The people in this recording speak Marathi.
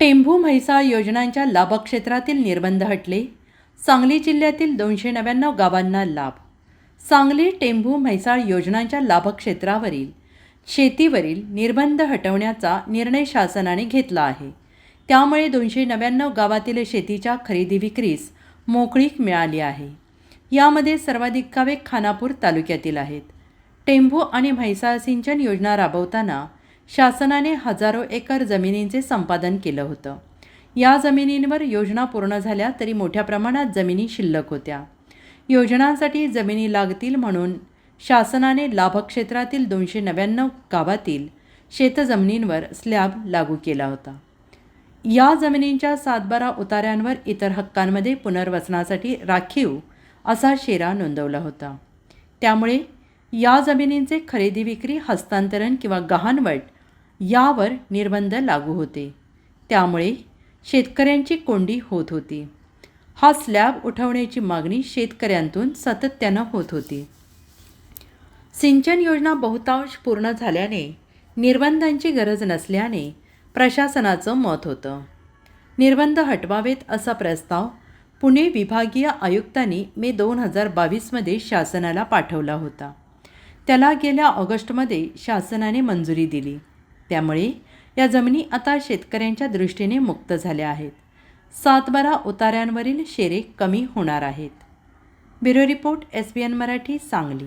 टेंभू म्हैसाळ योजनांच्या लाभक्षेत्रातील निर्बंध हटले. सांगली जिल्ह्यातील दोनशे नव्याण्णव गावांना लाभ. सांगली टेंभू म्हैसाळ योजनांच्या लाभक्षेत्रावरील शेतीवरील निर्बंध हटवण्याचा निर्णय शासनाने घेतला आहे. त्यामुळे दोनशे नव्याण्णव गावातील शेतीच्या खरेदी विक्रीस मोकळीक मिळाली आहे. यामध्ये सर्वाधिक गावे खानापूर तालुक्यातील आहेत. टेंभू आणि म्हैसाळ सिंचन योजना राबवताना शासनाने हजारो एकर जमिनींचे संपादन केलं होतं. या जमिनींवर योजना पूर्ण झाल्या तरी मोठ्या प्रमाणात जमिनी शिल्लक होत्या. योजनांसाठी जमिनी लागतील म्हणून शासनाने लाभक्षेत्रातील दोनशे नव्याण्णव गावातील शेतजमिनींवर स्लॅब लागू केला होता. या जमिनींच्या सातबारा उतार्यांवर इतर हक्कांमध्ये पुनर्वसनासाठी राखीव असा शेरा नोंदवला होता. त्यामुळे या जमिनींचे खरेदी विक्री हस्तांतरण किंवा गहाणवट यावर निर्बंध लागू होते. त्यामुळे शेतकऱ्यांची कोंडी होत होती. हा स्लॅब उठवण्याची मागणी शेतकऱ्यांतून सातत्यानं होत होती. सिंचन योजना बहुतांश पूर्ण झाल्याने निर्बंधांची गरज नसल्याने प्रशासनाचं मत होतं. निर्बंध हटवावेत असा प्रस्ताव पुणे विभागीय आयुक्तांनी मे दोन हजार बावीसमध्ये शासनाला पाठवला होता. त्याला गेल्या ऑगस्टमध्ये शासनाने मंजुरी दिली. त्यामुळे या जमिनी आता शेतकऱ्यांच्या दृष्टीने मुक्त झाल्या आहेत. सातबारा उतार्यांवरील शेरे कमी होणार आहेत. Bureau report S B N Marathi Sangli.